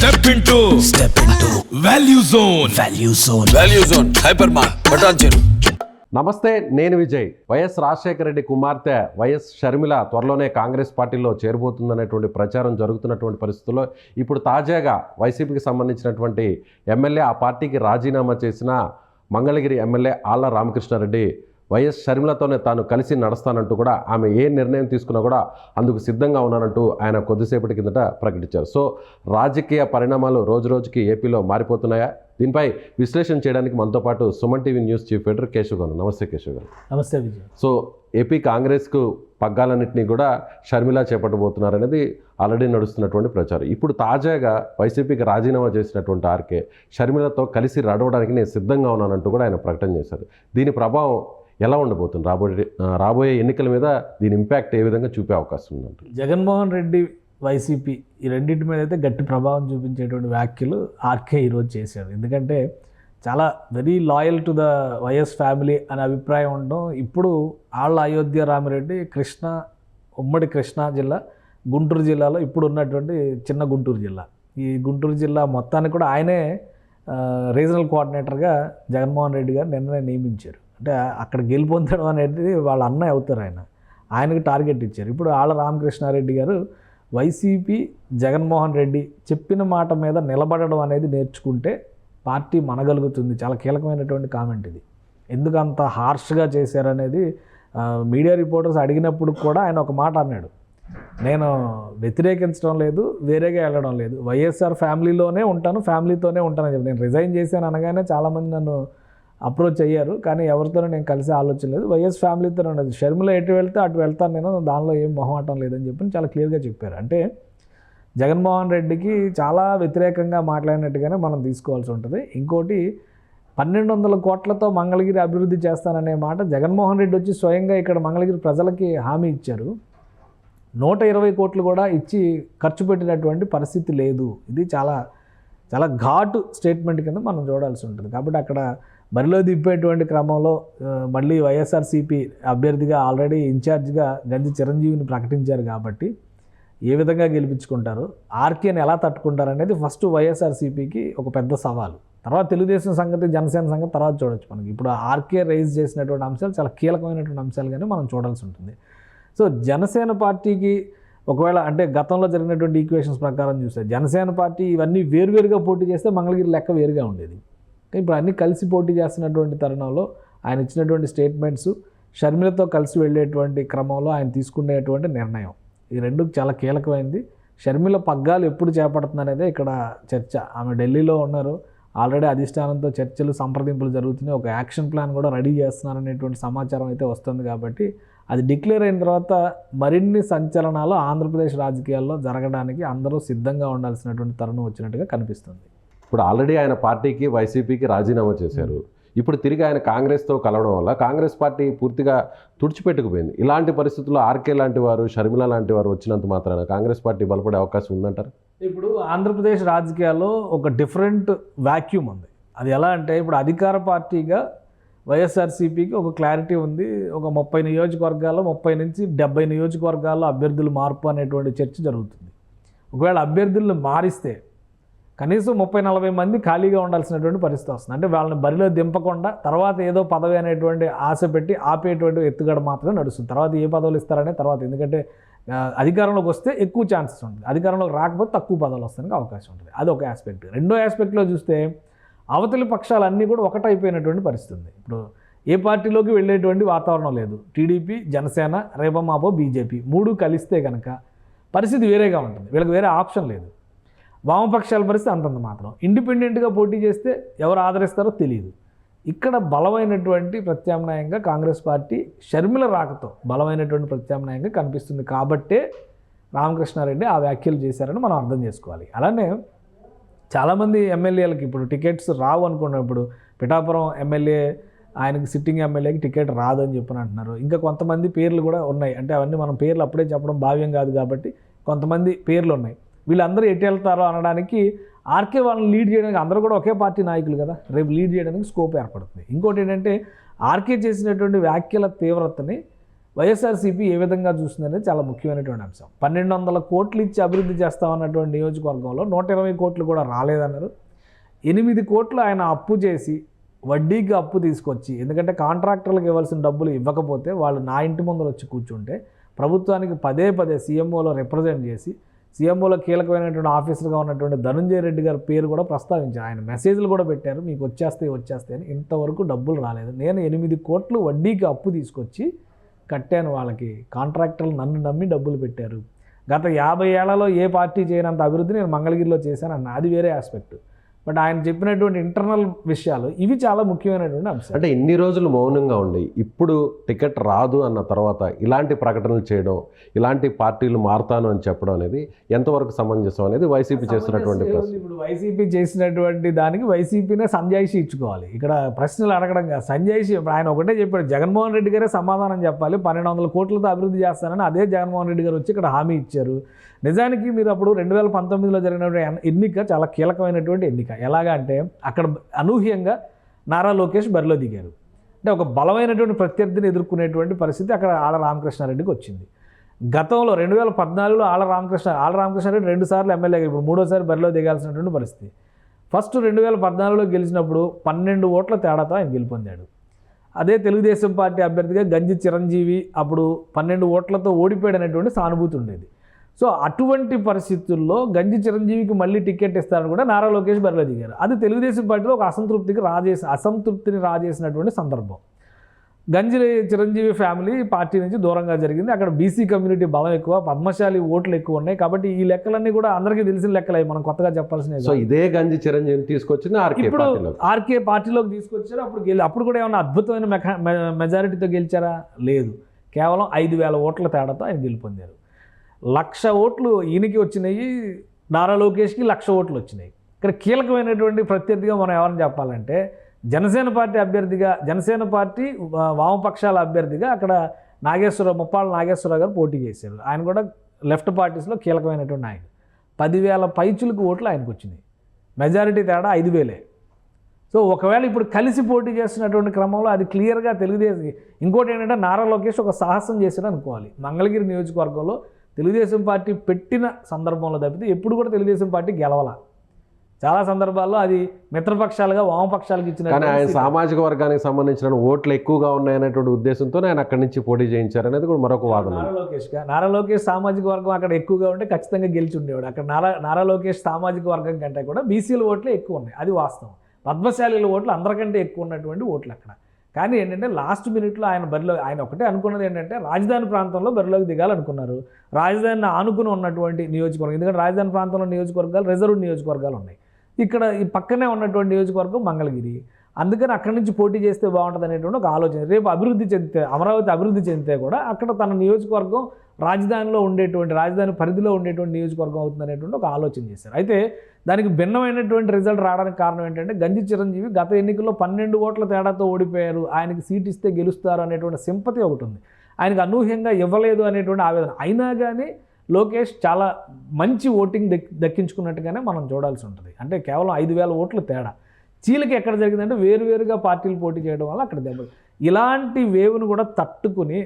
Step into step into value zone value zone value zone hyper mart బటాన్ చెరు నమస్తే నేను Vijay. YS Rajasekhara Reddy కుమార్తె YS Sharmila త్వరలోనే కాంగ్రెస్ పార్టీలో చేరబోతుందనేటువంటి ప్రచారం జరుగుతున్నటువంటి పరిస్థితుల్లో ఇప్పుడు తాజాగా వైసీపీకి సంబంధించినటువంటి ఎమ్మెల్యే ఆ పార్టీకి రాజీనామా చేసిన మంగళగిరి ఎమ్మెల్యే ఆళ్ళ రామకృష్ణారెడ్డి వైఎస్ షర్మిలతోనే తాను కలిసి నడుస్తానంటూ కూడా ఆమె ఏ నిర్ణయం తీసుకున్నా కూడా అందుకు సిద్ధంగా ఉన్నానంటూ ఆయన కొద్దిసేపటి కిందట ప్రకటించారు. సో రాజకీయ పరిణామాలు రోజు రోజుకి ఏపీలో మారిపోతున్నాయా? దీనిపై విశ్లేషణ చేయడానికి మనతో పాటు Suman TV news chief editor Keshav గారు నమస్తే కేశవ్ గారు. నమస్తే విజయ్. సో ఏపీ కాంగ్రెస్కు పగ్గాలన్నింటినీ కూడా షర్మిల చేపట్టబోతున్నారనేది ఆల్రెడీ నడుస్తున్నటువంటి ప్రచారం. ఇప్పుడు తాజాగా వైసీపీకి రాజీనామా చేసినటువంటి ఆర్కే షర్మిలతో కలిసి నడవడానికి నేను సిద్ధంగా ఉన్నానంటూ కూడా ఆయన ప్రకటన చేశారు. దీని ప్రభావం ఎలా ఉండబోతుంది? రాబోయే రాబోయే ఎన్నికల మీద దీని ఇంపాక్ట్ ఏ విధంగా చూపే అవకాశం ఉందంట జగన్మోహన్ రెడ్డి వైసీపీ ఈ రెండింటి మీద అయితే గట్టి ప్రభావం చూపించేటువంటి వ్యాఖ్యలు ఆర్కే ఈరోజు చేశారు. ఎందుకంటే చాలా very loyal to the YS family అనే అభిప్రాయం ఉండడం ఇప్పుడు ఆళ్ళ అయోధ్య రామిరెడ్డి కృష్ణ ఉమ్మడి కృష్ణా జిల్లా గుంటూరు జిల్లాలో ఇప్పుడు ఉన్నటువంటి చిన్న గుంటూరు జిల్లా. ఈ గుంటూరు జిల్లా మొత్తానికి కూడా ఆయనే రీజనల్ కోఆర్డినేటర్గా జగన్మోహన్ రెడ్డి గారు నిన్ననే నియమించారు. అంటే అక్కడ గెలుపొందడం అనేది వాళ్ళ అన్నయ్య అవుతారు ఆయన. ఆయనకు టార్గెట్ ఇచ్చారు. ఇప్పుడు ఆళ్ళ రామకృష్ణారెడ్డి గారు వైసీపీ జగన్మోహన్ రెడ్డి చెప్పిన మాట మీద నిలబడడం అనేది నేర్చుకుంటే పార్టీ మనగలుగుతుంది. చాలా కీలకమైనటువంటి కామెంట్ ఇది. ఎందుకు అంత హార్ష్గా చేశారనేది మీడియా రిపోర్టర్స్ అడిగినప్పుడు కూడా ఆయన ఒక మాట అన్నాడు. నేను వ్యతిరేకించడం లేదు వేరేగా వెళ్ళడం లేదు. వైఎస్ఆర్ ఫ్యామిలీలోనే ఉంటాను ఫ్యామిలీతోనే ఉంటానని చెప్పి నేను రిజైన్ చేశాను అనగానే చాలామంది నన్ను అప్రోచ్ అయ్యారు కానీ ఎవరితోనూ నేను కలిసే ఆలోచన లేదు. వైఎస్ ఫ్యామిలీతో ఉండదు షర్మిల ఎటు వెళ్తే అటు వెళ్తాను నేను దానిలో ఏం మొహమాటం లేదని చెప్పి చాలా క్లియర్గా చెప్పారు. అంటే జగన్మోహన్ రెడ్డికి చాలా వ్యతిరేకంగా మాట్లాడినట్టుగానే మనం తీసుకోవాల్సి ఉంటుంది. ఇంకోటి పన్నెండు వందల కోట్లతో మంగళగిరి అభివృద్ధి చేస్తాననే మాట జగన్మోహన్ రెడ్డి వచ్చి స్వయంగా ఇక్కడ మంగళగిరి ప్రజలకి హామీ ఇచ్చారు. నూట ఇరవై కోట్లు కూడా ఇచ్చి ఖర్చు పెట్టినటువంటి పరిస్థితి లేదు. ఇది చాలా చాలా ఘాటు స్టేట్మెంట్ కింద మనం చూడాల్సి ఉంటుంది. కాబట్టి అక్కడ బరిలో దింపేటువంటి క్రమంలో మళ్ళీ వైఎస్ఆర్సీపీ అభ్యర్థిగా ఆల్రెడీ ఇన్ఛార్జ్గా గంజి చిరంజీవిని ప్రకటించారు కాబట్టి ఏ విధంగా గెలిపించుకుంటారు ఆర్కేని ఎలా తట్టుకుంటారు అనేది ఫస్ట్ వైఎస్ఆర్సీపీకి ఒక పెద్ద సవాలు. తర్వాత తెలుగుదేశం సంగతి జనసేన సంగతి తర్వాత చూడొచ్చు మనకి. ఇప్పుడు ఆర్కే రైజ్ చేసినటువంటి అంశాలు చాలా కీలకమైనటువంటి అంశాలుగానే మనం చూడాల్సి ఉంటుంది. సో జనసేన పార్టీకి ఒకవేళ అంటే గతంలో జరిగినటువంటి ఈక్వేషన్స్ ప్రకారం చూస్తే జనసేన పార్టీ ఇవన్నీ వేరువేరుగా పోటీ చేస్తే మంగళగిరి లెక్క వేరుగా ఉండేది. ఇప్పుడు అన్నీ కలిసి పోటీ చేస్తున్నటువంటి తరుణంలో ఆయన ఇచ్చినటువంటి స్టేట్మెంట్స్ షర్మిలతో కలిసి వెళ్ళేటువంటి క్రమంలో ఆయన తీసుకునేటువంటి నిర్ణయం. ఈ రెండు చాలా కీలకమైంది. షర్మిల పగ్గాలు ఎప్పుడు చేపడుతుందనేదే ఇక్కడ చర్చ. ఆమె ఢిల్లీలో ఉన్నారు. ఆల్రెడీ అధిష్టానంతో చర్చలు సంప్రదింపులు జరుగుతున్నాయి. ఒక యాక్షన్ ప్లాన్ కూడా రెడీ చేస్తున్నారనేటువంటి సమాచారం అయితే వస్తుంది కాబట్టి అది డిక్లేర్ అయిన తర్వాత మరిన్ని సంచలనాలు ఆంధ్రప్రదేశ్ రాజకీయాల్లో జరగడానికి అందరూ సిద్ధంగా ఉండాల్సినటువంటి తరుణం వచ్చినట్టుగా కనిపిస్తుంది. ఇప్పుడు ఆల్రెడీ ఆయన పార్టీకి వైసీపీకి రాజీనామా చేశారు. ఇప్పుడు తిరిగి ఆయన కాంగ్రెస్తో కలవడం వల్ల కాంగ్రెస్ పార్టీ పూర్తిగా తుడిచిపెట్టుకుపోయింది. ఇలాంటి పరిస్థితుల్లో ఆర్కే లాంటి వారు షర్మిల లాంటి వారు వచ్చినంత మాత్రాన కాంగ్రెస్ పార్టీ బలపడే అవకాశం ఉందంటారు? ఇప్పుడు ఆంధ్రప్రదేశ్ రాజకీయాల్లో ఒక డిఫరెంట్ వాక్యూమ్ ఉంది. అది ఎలా అంటే ఇప్పుడు అధికార పార్టీగా వైఎస్ఆర్సీపీకి ఒక క్లారిటీ ఉంది. ఒక ముప్పై నియోజకవర్గాల్లో ముప్పై నుంచి డెబ్బై నియోజకవర్గాల్లో అభ్యర్థులు మార్పు అనేటువంటి చర్చ జరుగుతుంది. ఒకవేళ అభ్యర్థులను మారిస్తే కనీసం ముప్పై నలభై మంది ఖాళీగా ఉండాల్సినటువంటి పరిస్థితి వస్తుంది. అంటే వాళ్ళని బరిలో దింపకుండా తర్వాత ఏదో పదవి అనేటువంటి ఆశ పెట్టి ఆపేటువంటి ఎత్తుగడ మాత్రమే నడుస్తుంది. తర్వాత ఏ పదవులు ఇస్తారనే తర్వాత. ఎందుకంటే అధికారంలోకి వస్తే ఎక్కువ ఛాన్సెస్ ఉంటుంది. అధికారంలోకి రాకపోతే తక్కువ పదవులు వస్తానికి అవకాశం ఉంటుంది. అది ఒక ఆస్పెక్ట్ రెండో ఆస్పెక్ట్లో చూస్తే అవతలి పక్షాలన్నీ కూడా ఒకటైపోయినటువంటి పరిస్థితి ఉంది. ఇప్పుడు ఏ పార్టీలోకి వెళ్ళేటువంటి వాతావరణం లేదు. టీడీపీ జనసేన రేపమాపో బీజేపీ మూడు కలిస్తే కనుక పరిస్థితి వేరేగా ఉంటుంది. వీళ్ళకి వేరే ఆప్షన్ లేదు. వామపక్షాల పరిస్థితి అంతంత మాత్రం. ఇండిపెండెంట్గా పోటీ చేస్తే ఎవరు ఆదరిస్తారో తెలియదు ఇక్కడ బలమైనటువంటి ప్రత్యామ్నాయంగా కాంగ్రెస్ పార్టీ షర్మిల రాకతో బలమైనటువంటి ప్రత్యామ్నాయంగా కనిపిస్తుంది కాబట్టే రామకృష్ణారెడ్డి ఆ వ్యాఖ్యలు చేశారని మనం అర్థం చేసుకోవాలి. అలానే చాలామంది ఎమ్మెల్యేలకు ఇప్పుడు టికెట్స్ రావు అనుకున్నప్పుడు పిఠాపురం ఎమ్మెల్యే ఆయనకి సిట్టింగ్ ఎమ్మెల్యేకి టికెట్ రాదని చెప్పని అంటున్నారు. ఇంకా కొంతమంది పేర్లు కూడా ఉన్నాయి. అంటే అవన్నీ మనం పేర్లు అప్పుడే చెప్పడం భావ్యం కాదు కాబట్టి కొంతమంది పేర్లు ఉన్నాయి. వీళ్ళందరూ ఎటు వెళ్తారో అనడానికి ఆర్కే వాళ్ళని లీడ్ చేయడానికి అందరూ కూడా ఒకే పార్టీ నాయకులు కదా. రేపు లీడ్ చేయడానికి స్కోప్ ఏర్పడుతుంది. ఇంకోటి ఏంటంటే ఆర్కే చేసినటువంటి వ్యాఖ్యల తీవ్రతని వైఎస్ఆర్సీపీ ఏ విధంగా చూస్తుందనేది చాలా ముఖ్యమైనటువంటి అంశం. పన్నెండు వందల కోట్లు ఇచ్చి అభివృద్ధి చేస్తామన్నటువంటి నియోజకవర్గంలో నూట ఇరవై కోట్లు కూడా రాలేదన్నారు. ఎనిమిది కోట్లు ఆయన అప్పు చేసి వడ్డీకి అప్పు తీసుకొచ్చి ఎందుకంటే కాంట్రాక్టర్లకు ఇవ్వాల్సిన డబ్బులు ఇవ్వకపోతే వాళ్ళు నా ఇంటి ముందర వచ్చి కూర్చుంటే ప్రభుత్వానికి పదే పదే సీఎంఓలో రిప్రజెంట్ చేసి సీఎంఓలో కీలకమైనటువంటి ఆఫీసర్గా ఉన్నటువంటి ధనుంజయ రెడ్డి గారి పేరు కూడా ప్రస్తావించారు. ఆయన మెసేజ్లు కూడా పెట్టారు. మీకు వచ్చేస్తాయి వచ్చేస్తాయి అని. ఇంతవరకు డబ్బులు రాలేదు. నేను ఎనిమిది కోట్లు వడ్డీకి అప్పు తీసుకొచ్చి కట్టాను వాళ్ళకి. కాంట్రాక్టర్లు నన్ను నమ్మి డబ్బులు పెట్టారు. గత యాభై ఏళ్ళలో ఏ పార్టీ చేయనంత అభివృద్ధి నేను మంగళగిరిలో చేశాను అన్న అది వేరే ఆస్పెక్ట్. బట్ ఆయన చెప్పినటువంటి ఇంటర్నల్ విషయాలు ఇవి చాలా ముఖ్యమైనటువంటి అంశాలు. అంటే ఇన్ని రోజులు మౌనంగా ఉండి ఇప్పుడు టికెట్ రాదు అన్న తర్వాత ఇలాంటి ప్రకటనలు చేయడం ఇలాంటి పార్టీలు మారుతాను అని చెప్పడం అనేది ఎంతవరకు సమంజసం అనేది వైసీపీ చేస్తున్నటువంటి సమంజసం ప్రశ్న ఏముంది? ఇప్పుడు వైసీపీ చేసినటువంటి దానికి వైసీపీనే సంజాయిషి ఇచ్చుకోవాలి. ఇక్కడ ప్రశ్నలు అడగడం కాదు. సంజాయిషి ఆయన ఒకటే చెప్పాడు జగన్మోహన్ రెడ్డి గారే సమాధానం చెప్పాలి. పన్నెండు వందల కోట్లతో అభివృద్ధి చేస్తానని అదే జగన్మోహన్ రెడ్డి గారు వచ్చి ఇక్కడ హామీ ఇచ్చారు. నిజానికి మీరు అప్పుడు రెండు వేల పంతొమ్మిదిలో జరిగినటువంటి ఎన్నిక చాలా కీలకమైనటువంటి ఎన్నిక. ఎలాగా అంటే అక్కడ అనూహ్యంగా నారా లోకేష్ బరిలో దిగారు. అంటే ఒక బలమైనటువంటి ప్రత్యర్థిని ఎదుర్కొనేటువంటి పరిస్థితి అక్కడ ఆళ్ళ రామకృష్ణారెడ్డికి వచ్చింది. గతంలో రెండు వేల పద్నాలుగులో ఆళ్ళ రామకృష్ణ ఆళ్ళ రామకృష్ణారెడ్డి రెండుసార్లు ఎమ్మెల్యే ఎమ్మెల్యేగా ఇప్పుడు మూడోసారి బరిలో దిగాల్సినటువంటి పరిస్థితి. ఫస్ట్ రెండు వేల పద్నాలుగులో గెలిచినప్పుడు పన్నెండు ఓట్ల తేడాతో ఆయన గెలుపొందాడు. అదే తెలుగుదేశం పార్టీ అభ్యర్థిగా గంజి చిరంజీవి అప్పుడు పన్నెండు ఓట్లతో ఓడిపోయాడనేటువంటి సానుభూతి ఉండేది. సో అటువంటి పరిస్థితుల్లో గంజి చిరంజీవికి మళ్ళీ టికెట్ ఇస్తారని కూడా నారా లోకేష్ బరిలో దిగారు. అది తెలుగుదేశం పార్టీలో ఒక అసంతృప్తికి రాజేసి అసంతృప్తిని రాజేసినటువంటి సందర్భం. గంజి చిరంజీవి ఫ్యామిలీ పార్టీ నుంచి దూరంగా జరిగింది. అక్కడ బీసీ కమ్యూనిటీ బలం ఎక్కువ పద్మశాలి ఓట్లు ఎక్కువ ఉన్నాయి. కాబట్టి ఈ లెక్కలన్నీ కూడా అందరికీ తెలిసిన లెక్కలే. మనం కొత్తగా చెప్పాల్సిన సో ఇదే గంజి చిరంజీవిని తీసుకొచ్చింది ఆర్కే ఇప్పుడు ఆర్కే పార్టీలోకి తీసుకొచ్చారు. అప్పుడు గెలి అప్పుడు కూడా ఏమన్నా అద్భుతమైన మెజారిటీతో గెలిచారా? లేదు. కేవలం ఐదు వేల ఓట్ల తేడాతో ఆయన గెలుపొందారు. లక్ష ఓట్లు ఈయనకి వచ్చినాయి నారా లోకేష్కి లక్ష ఓట్లు వచ్చినాయి. ఇక్కడ కీలకమైనటువంటి ప్రత్యర్థిగా మనం ఎవరిని చెప్పాలంటే జనసేన పార్టీ అభ్యర్థిగా జనసేన పార్టీ వామపక్షాల అభ్యర్థిగా అక్కడ నాగేశ్వరరావు ముప్పాళ్ళ నాగేశ్వరరావు గారు పోటీ చేశారు. ఆయన కూడా లెఫ్ట్ పార్టీస్లో కీలకమైనటువంటి ఆయన. పదివేల పైచులకు ఓట్లు ఆయనకు వచ్చినాయి. మెజారిటీ తేడా ఐదు వేలే. సో ఒకవేళ ఇప్పుడు కలిసి పోటీ చేస్తున్నటువంటి క్రమంలో అది క్లియర్గా తెలుగుదేశం ఇంకోటి ఏంటంటే నారా లోకేష్ ఒక సాహసం చేశారు అనుకోవాలి. మంగళగిరి నియోజకవర్గంలో తెలుగుదేశం పార్టీ పెట్టిన సందర్భంలో తప్పితే ఎప్పుడు కూడా తెలుగుదేశం పార్టీ గెలవాల. చాలా సందర్భాల్లో అది మిత్రపక్షాలుగా వామపక్షాలకు ఇచ్చిన కానీ ఆయన సామాజిక వర్గానికి సంబంధించిన ఓట్లు ఎక్కువగా ఉన్నాయనేటువంటి ఉద్దేశంతో ఆయన అక్కడి నుంచి పోటీ చేయించారు అనేది కూడా మరొక వాదన. నారా లోకేష్ నారా లోకేష్ సామాజిక వర్గం అక్కడ ఎక్కువగా ఉంటే ఖచ్చితంగా గెలిచి ఉండేవాడు. అక్కడ నారా నారా లోకేష్ సామాజిక వర్గం కంటే కూడా బీసీల ఓట్లే ఎక్కువ ఉన్నాయి. అది వాస్తవం. పద్మశాలీల ఓట్లు అందరికంటే ఎక్కువ ఉన్నటువంటి ఓట్లు అక్కడ. కానీ ఏంటంటే లాస్ట్ మినిట్లో ఆయన బరిలో ఆయన ఒకటే అనుకున్నది ఏంటంటే రాజధాని ప్రాంతంలో బరిలోకి దిగాలనుకున్నారు. రాజధానిని ఆనుకుని ఉన్నటువంటి నియోజకవర్గం ఎందుకంటే రాజధాని ప్రాంతంలో నియోజకవర్గాలు రిజర్వ్ నియోజకవర్గాలు ఉన్నాయి. ఇక్కడ ఈ పక్కనే ఉన్నటువంటి నియోజకవర్గం మంగళగిరి. అందుకని అక్కడి నుంచి పోటీ చేస్తే బాగుంటుంది అనేటువంటి ఒక ఆలోచన. రేపు అభివృద్ధి చెందితే అమరావతి అభివృద్ధి చెందితే కూడా అక్కడ తన నియోజకవర్గం రాజధానిలో ఉండేటువంటి రాజధాని పరిధిలో ఉండేటువంటి నియోజకవర్గం అవుతుందనేటువంటి ఒక ఆలోచన చేశారు. అయితే దానికి భిన్నమైనటువంటి రిజల్ట్ రావడానికి కారణం ఏంటంటే గంజి చిరంజీవి గత ఎన్నికల్లో పన్నెండు ఓట్ల తేడాతో ఓడిపోయారు. ఆయనకి సీట్ ఇస్తే గెలుస్తారు అనేటువంటి సింపతి ఒకటి ఉంది. ఆయనకు అనూహ్యంగా ఇవ్వలేదు అనేటువంటి ఆవేదన. అయినా కానీ లోకేష్ చాలా మంచి ఓటింగ్ దక్ దక్కించుకున్నట్టుగానే మనం చూడాల్సి ఉంటుంది. అంటే కేవలం ఐదు వేల ఓట్లు తేడా. చీలకి ఎక్కడ జరిగిందంటే వేరువేరుగా పార్టీలు పోటీ చేయడం వల్ల అక్కడ దెబ్బలు ఇలాంటి వేవ్ను కూడా తట్టుకుని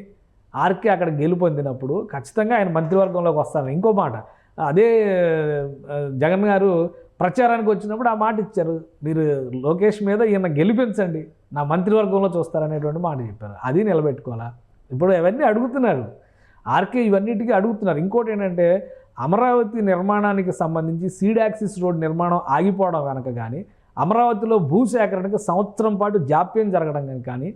ఆర్కే అక్కడ గెలుపొందినప్పుడు ఖచ్చితంగా ఆయన మంత్రివర్గంలోకి వస్తారు ఇంకో మాట అదే జగన్ గారు ప్రచారానికి వచ్చినప్పుడు ఆ మాట ఇచ్చారు. మీరు లోకేష్ మీద ఈయన గెలిపించండి నా మంత్రివర్గంలో చూస్తారనేటువంటి మాట చెప్పారు. అది నిలబెట్టుకోవాలా? ఇప్పుడు అవన్నీ అడుగుతున్నారు. ఆర్కే ఇవన్నిటికీ అడుగుతున్నారు. ఇంకోటి ఏంటంటే అమరావతి నిర్మాణానికి సంబంధించి సీడాక్సిస్ రోడ్ నిర్మాణం ఆగిపోవడం కనుక కానీ అమరావతిలో భూసేకరణకు సంవత్సరం పాటు జాప్యం జరగడం కానీ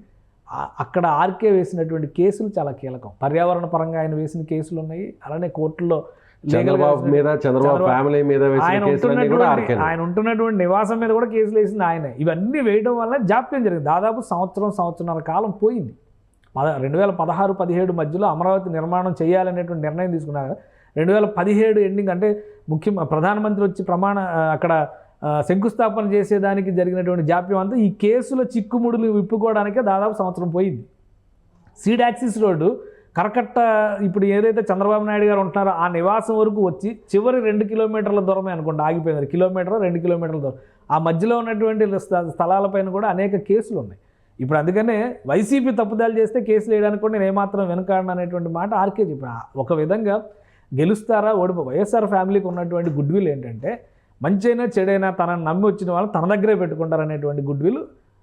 అక్కడ ఆర్కే వేసినటువంటి కేసులు చాలా కీలకం. పర్యావరణ పరంగా ఆయన వేసిన కేసులు ఉన్నాయి. అలానే కోర్టులో చంద్రబాబు మీద చంద్రబాబు ఫ్యామిలీ మీద వేసిన ఆయన ఉంటున్నటువంటి ఆయన ఉంటున్నటువంటి నివాసం మీద కూడా కేసులు వేసింది ఆయనే. ఇవన్నీ వేయడం వల్ల జాప్యం జరిగింది. దాదాపు సంవత్సరం సంవత్సరాల కాలం పోయింది. పద రెండు వేల పదహారు పదిహేడు మధ్యలో అమరావతి నిర్మాణం చేయాలనేటువంటి నిర్ణయం తీసుకున్నారు. రెండు వేల పదిహేడు ఎండింగ్ అంటే ముఖ్య ప్రధానమంత్రి వచ్చి ప్రమాణ అక్కడ శంకుస్థాపన చేసేదానికి జరిగినటువంటి జాప్యం అంతా ఈ కేసుల చిక్కుముడులు విప్పుకోవడానికే దాదాపు సంవత్సరం పోయింది. సీడ్ యాక్సిస్ రోడ్డు కరకట్ట ఇప్పుడు ఏదైతే చంద్రబాబు నాయుడు గారు ఉంటున్నారో ఆ నివాసం వరకు వచ్చి చివరి రెండు కిలోమీటర్ల దూరమే అనుకోండి ఆగిపోయింది. కిలోమీటర్ రెండు కిలోమీటర్ల దూరం. ఆ మధ్యలో ఉన్నటువంటి స్థలాలపైన కూడా అనేక కేసులు ఉన్నాయి. ఇప్పుడు అందుకనే వైసీపీ తప్పుదాలు చేస్తే కేసులు వేయడానికి కూడా నేను ఏమాత్రం వెనకాడను అనేటువంటి మాట ఆర్కే చెప్పాను. ఒక విధంగా గెలుస్తారా ఓడిపో వైఎస్ఆర్ ఫ్యామిలీకి ఉన్నటువంటి గుడ్ విల్ ఏంటంటే మంచైనా చెడైనా తనని నమ్మి వచ్చిన వాళ్ళు తన దగ్గరే పెట్టుకుంటారనేటువంటి గుడ్ విల్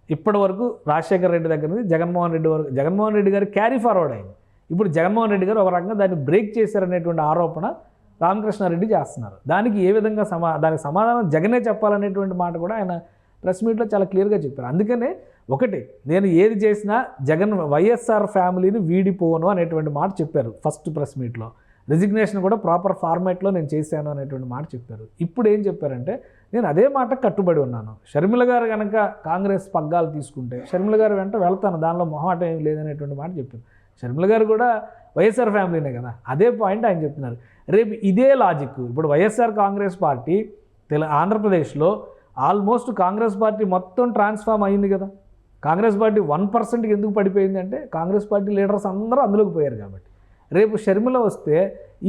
ఇప్పటి వరకు రాజశేఖర రెడ్డి దగ్గర నుంచి జగన్మోహన్ రెడ్డి వరకు జగన్మోహన్ రెడ్డి గారు క్యారీ ఫార్వర్డ్ అయింది. ఇప్పుడు జగన్మోహన్ రెడ్డి గారు ఒక రకంగా దాన్ని బ్రేక్ చేశారనేటువంటి ఆరోపణ రామకృష్ణారెడ్డి చేస్తున్నారు. దానికి ఏ విధంగా సమా దానికి సమాధానం జగనే చెప్పాలనేటువంటి మాట కూడా ఆయన ప్రెస్ మీట్లో చాలా క్లియర్గా చెప్పారు. అందుకనే ఒకటి నేను ఏది చేసినా జగన్ వైఎస్ఆర్ ఫ్యామిలీని వీడిపోను అనేటువంటి మాట చెప్పారు ఫస్ట్ ప్రెస్ మీట్లో రెజిగ్నేషన్ కూడా ప్రాపర్ ఫార్మాట్లో నేను చేశాను అనేటువంటి మాట చెప్పారు. ఇప్పుడు ఏం చెప్పారంటే నేను అదే మాట కట్టుబడి ఉన్నాను. షర్మిల గారు కనుక కాంగ్రెస్ పగ్గాలు తీసుకుంటే షర్మిల గారు వెంట వెళ్తాను దానిలో మొహమాటం ఏం లేదనేటువంటి మాట చెప్పారు. షర్మిల గారు కూడా వైఎస్ఆర్ ఫ్యామిలీనే కదా అదే పాయింట్ ఆయన చెప్తున్నారు. రేపు ఇదే లాజిక్ ఇప్పుడు వైఎస్ఆర్ కాంగ్రెస్ పార్టీ తెల ఆంధ్రప్రదేశ్లో ఆల్మోస్ట్ కాంగ్రెస్ పార్టీ మొత్తం ట్రాన్స్ఫార్మ్ అయింది కదా. కాంగ్రెస్ పార్టీ వన్ పర్సెంట్కి ఎందుకు పడిపోయింది అంటే కాంగ్రెస్ పార్టీ లీడర్స్ అందరూ అందులోకి పోయారు కాబట్టి. రేపు షర్మిల వస్తే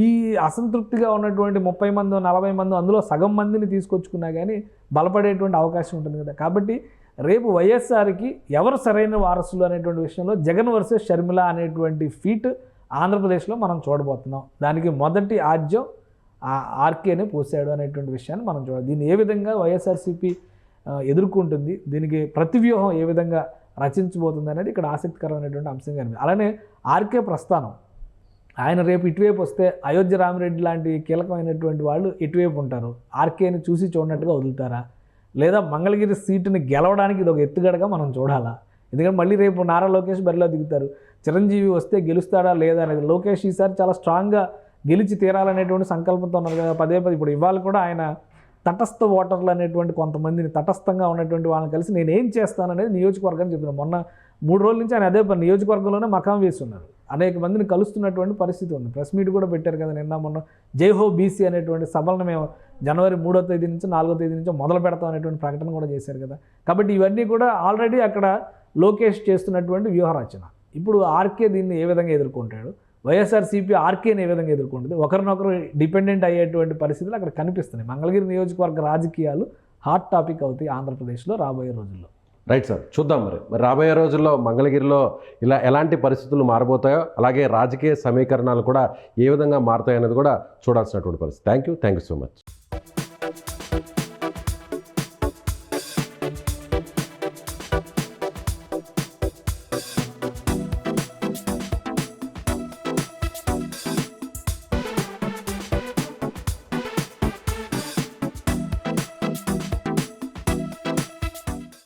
ఈ అసంతృప్తిగా ఉన్నటువంటి ముప్పై మంది నలభై మంది అందులో సగం మందిని తీసుకొచ్చుకున్నా కానీ బలపడేటువంటి అవకాశం ఉంటుంది కదా. కాబట్టి రేపు వైఎస్ఆర్కి ఎవరు సరైన వారసులు అనేటువంటి విషయంలో జగన్ వర్సెస్ షర్మిల అనేటువంటి ఫీట్ ఆంధ్రప్రదేశ్లో మనం చూడబోతున్నాం. దానికి మొదటి ఆద్యం ఆ ఆర్కేనే పోసాడు అనేటువంటి విషయాన్ని మనం చూడాలి. దీన్ని ఏ విధంగా వైఎస్ఆర్సీపీ ఎదుర్కొంటుంది దీనికి ప్రతివ్యూహం ఏ విధంగా రచించబోతుంది అనేది ఇక్కడ ఆసక్తికరమైనటువంటి అంశం అనిపించింది అలానే ఆర్కే ప్రస్థానం ఆయన రేపు ఇటువైపు వస్తే అయోధ్య రామిరెడ్డి లాంటి కీలకమైనటువంటి వాళ్ళు ఇటువైపు ఉంటారు. ఆర్కేని చూసి చూడనట్టుగా వదులుతారా? లేదా మంగళగిరి సీటుని గెలవడానికి ఇది ఒక ఎత్తుగడగా మనం చూడాలా? ఎందుకంటే మళ్ళీ రేపు నారా లోకేష్ బరిలో దిగుతారు. చిరంజీవి వస్తే గెలుస్తాడా లేదా అనేది లోకేష్ ఈసారి చాలా స్ట్రాంగ్గా గెలిచి తీరాలనేటువంటి సంకల్పంతో ఉన్నారు కదా పదే పదే. ఇప్పుడు ఇవాళ కూడా ఆయన తటస్థ ఓటర్లు అనేటువంటి కొంతమందిని తటస్థంగా ఉన్నటువంటి వాళ్ళని కలిసి నేను ఏం చేస్తాననేది నియోజకవర్గాన్ని చెప్తున్నాను. మొన్న మూడు రోజుల నుంచి ఆయన అదే పని నియోజకవర్గంలోనే మకాం వేసి ఉన్నారు అనేక మందిని కలుస్తున్నటువంటి పరిస్థితి ఉంది. ప్రెస్ మీట్ కూడా పెట్టారు కదా నిన్న మొన్న. జై హో బీసీ అనేటువంటి సభలను మేము జనవరి మూడో తేదీ నుంచి నాలుగో తేదీ నుంచి మొదలు పెడతాం అనేటువంటి ప్రకటన కూడా చేశారు కదా. కాబట్టి ఇవన్నీ కూడా ఆల్రెడీ అక్కడ లోకేష్ చేస్తున్నటువంటి వ్యూహరచన. ఇప్పుడు ఆర్కే దీన్ని ఏ విధంగా ఎదుర్కొంటాడు? వైఎస్ఆర్సీపీ ఆర్కేని ఏ విధంగా ఎదుర్కొంటుంది? ఒకరినొకరు డిపెండెంట్ అయ్యేటువంటి పరిస్థితులు అక్కడ కనిపిస్తున్నాయి. మంగళగిరి నియోజకవర్గ రాజకీయాలు హాట్ టాపిక్ అవుతాయి ఆంధ్రప్రదేశ్లో రాబోయే రోజుల్లో. రైట్ సార్ చూద్దాం మరి. మరి రాబోయే రోజుల్లో మంగళగిరిలో ఇలా ఎలాంటి పరిస్థితులు మారబోతాయో అలాగే రాజకీయ సమీకరణాలు కూడా ఏ విధంగా మారుతాయనేది కూడా చూడాల్సినటువంటి పరిస్థితి. Thank you thank you so much